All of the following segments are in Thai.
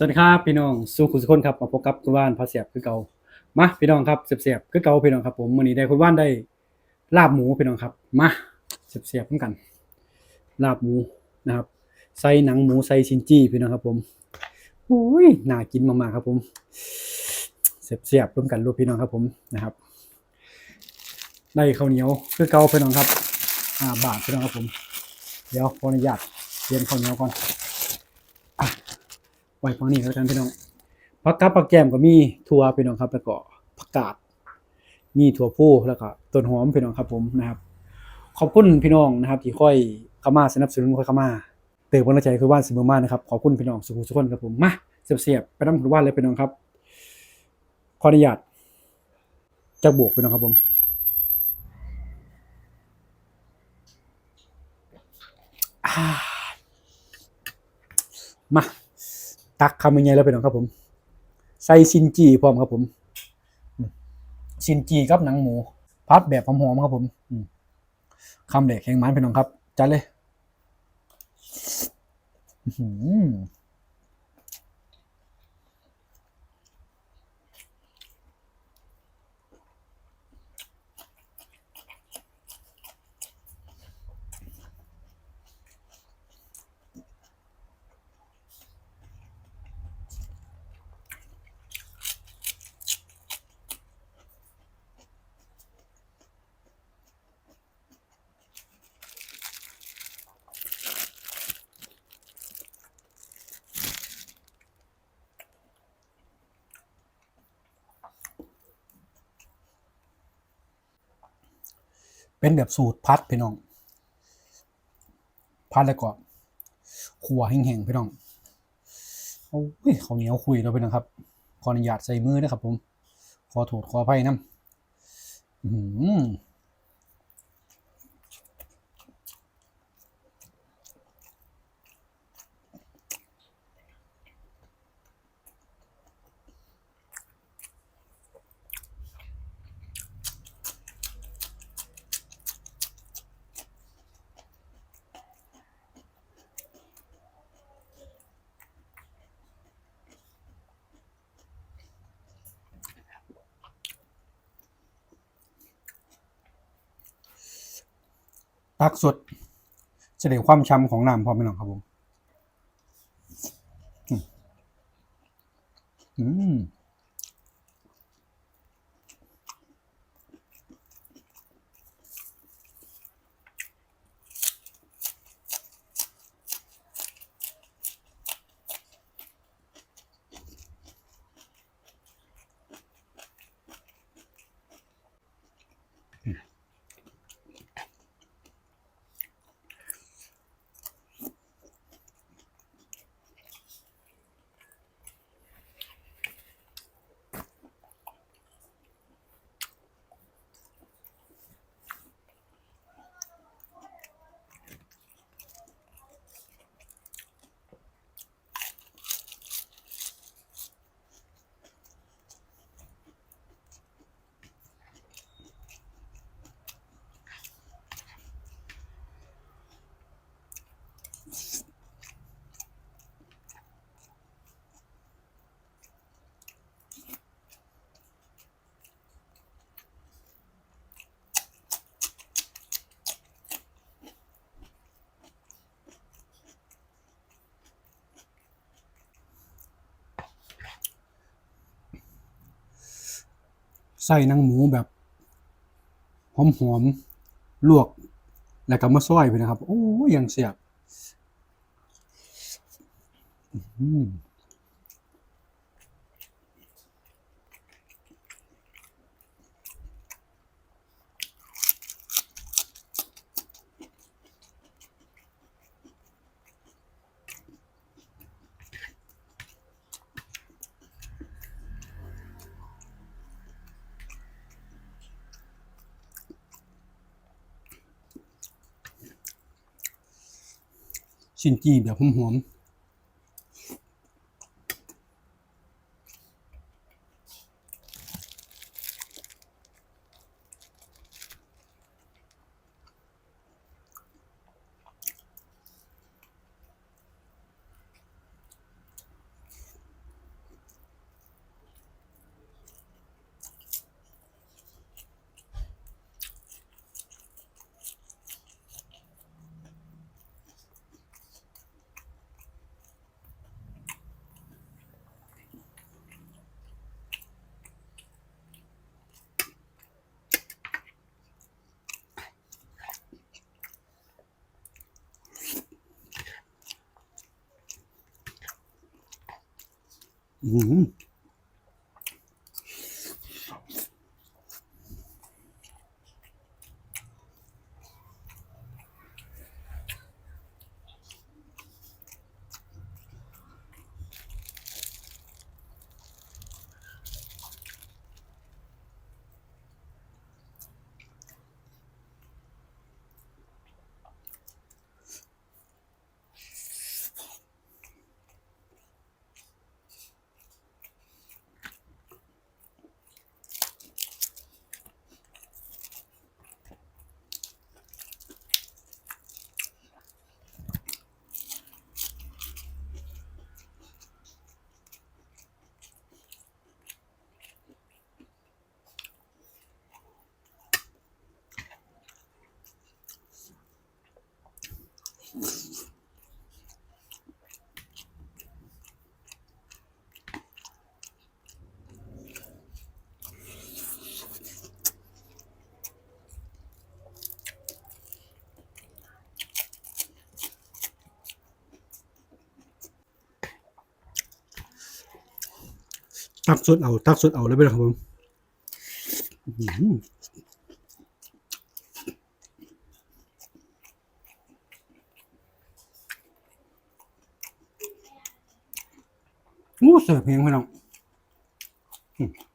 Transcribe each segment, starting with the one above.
สวัสดีครับพี่น้องสู้คุณสุคนครับมาพบกับคุณว่านพาเสียบคือเก่ามาพี่น้องครับเสียบๆคือเก่าพี่น้องครับผมมื้อนี้ได้คุณว่านได้ลาบหมูพี่น้องครับมาเสียบๆเหมือนกัน ลาบหมูนะครับใส่หนังหมูใส่ชินจี้พี่น้องครับผมโอ้ยน่ากินมากๆครับผมเสียบๆร่วมกันรูปพี่น้องครับผมนะครับ ได้ข้าวเหนียวคือเก่าพี่น้องครับอ่าบาทพี่น้องครับผม เดี๋ยวขออนุญาตเตรียมข้าวเหนียวก่อน ไว้ฟังนี่แล้วกันพี่น้องผักกับผักแกมก็มีถั่วพี่น้องครับแล้วก็ผักกาดมีถั่วพูแล้วก็ต้นหอมพี่น้องครับผมนะครับ ขอบคุณพี่น้องนะครับที่ค่อยเข้ามาสนับสนุนค่อยเข้ามาเติมกำลังใจคือว่านเสมอมานะครับขอบคุณพี่น้องสุขุมทุกคนครับผมมาเสียบๆไปน้ำคุณว่านเลยพี่น้องครับขออนุญาตจะบวกพี่น้องครับผมมา ตักคำยังไงแล้วเป็น้องครับผม ใส่ซินจีพร้อมครับผมซินจีกับหนังหมู พัดแบบหอมๆครับผมคำเด็กแข็งมันเป็น้องครับ จัดเลย เป็นแบบสูตรพัดพี่น้อง พัดแล้วก็ขัวแห้งๆพี่น้องโอ้ยเขาวเหนียวคุยเราไปนะครับ ขออนุญาตใส่มือนะครับผม ขอโทษขออภัยน้ำอื้อ ตักสดเสดงความช้ำของน้ำพร้อมพี่น้องครับผมอืม อืมใส่หนังหมูแบบหอมๆลวก แล้วก็มาซอยไปนะครับ โอ้ยังเสียบ อื้อ ชินจีแบบหอม ม ตักสดเอา ตักสดเอาเลยไปเลยครับผม อื้อหือโอ้เสิร์ฟเพลงพี่น้องอืมอืม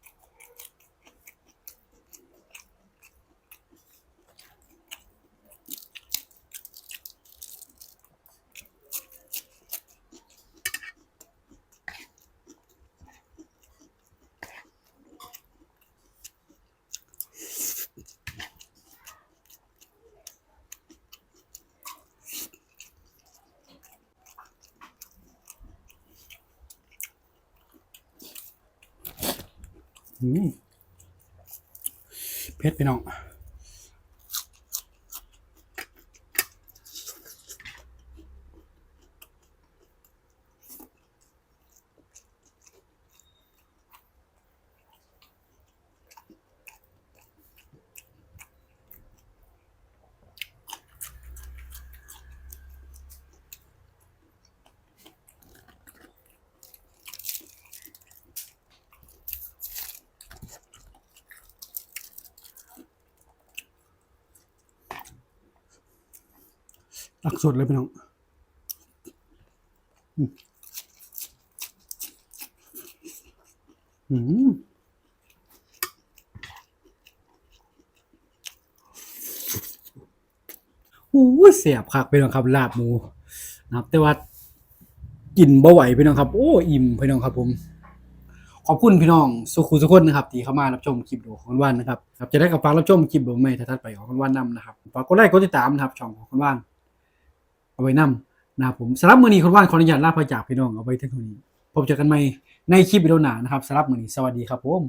เผ็ดไปน้อง ตักสดเลยพี่น้องอืมอืมโอ้เสียบคักพี่น้องครับลาบหมูนะครับ แต่ว่ากินบ่ไหวพี่น้องครับ โอ้อิ่มพี่น้องครับ ผม ขอบคุณพี่น้องสุขุสุขคนนะครับที่เข้ามารับชมคลิปดูของคุณว่านนะครับครับจะได้กับฟังรับชมคลิปดูใหม่ถัดไปของคุณว่านนำนะครับฝากกดไลค์กดติดตามนะครับช่องของคุณว่าน เอาไว้นำนะครับผมสำหรับมือนี้คุณว่านขออนุญาตลาไปจากพี่น้องเอาไว้เท่านี้พบเจอกันใหม่ในคลิปวิดีโอหน้านะครับสำหรับมือนี้สวัสดีครับผม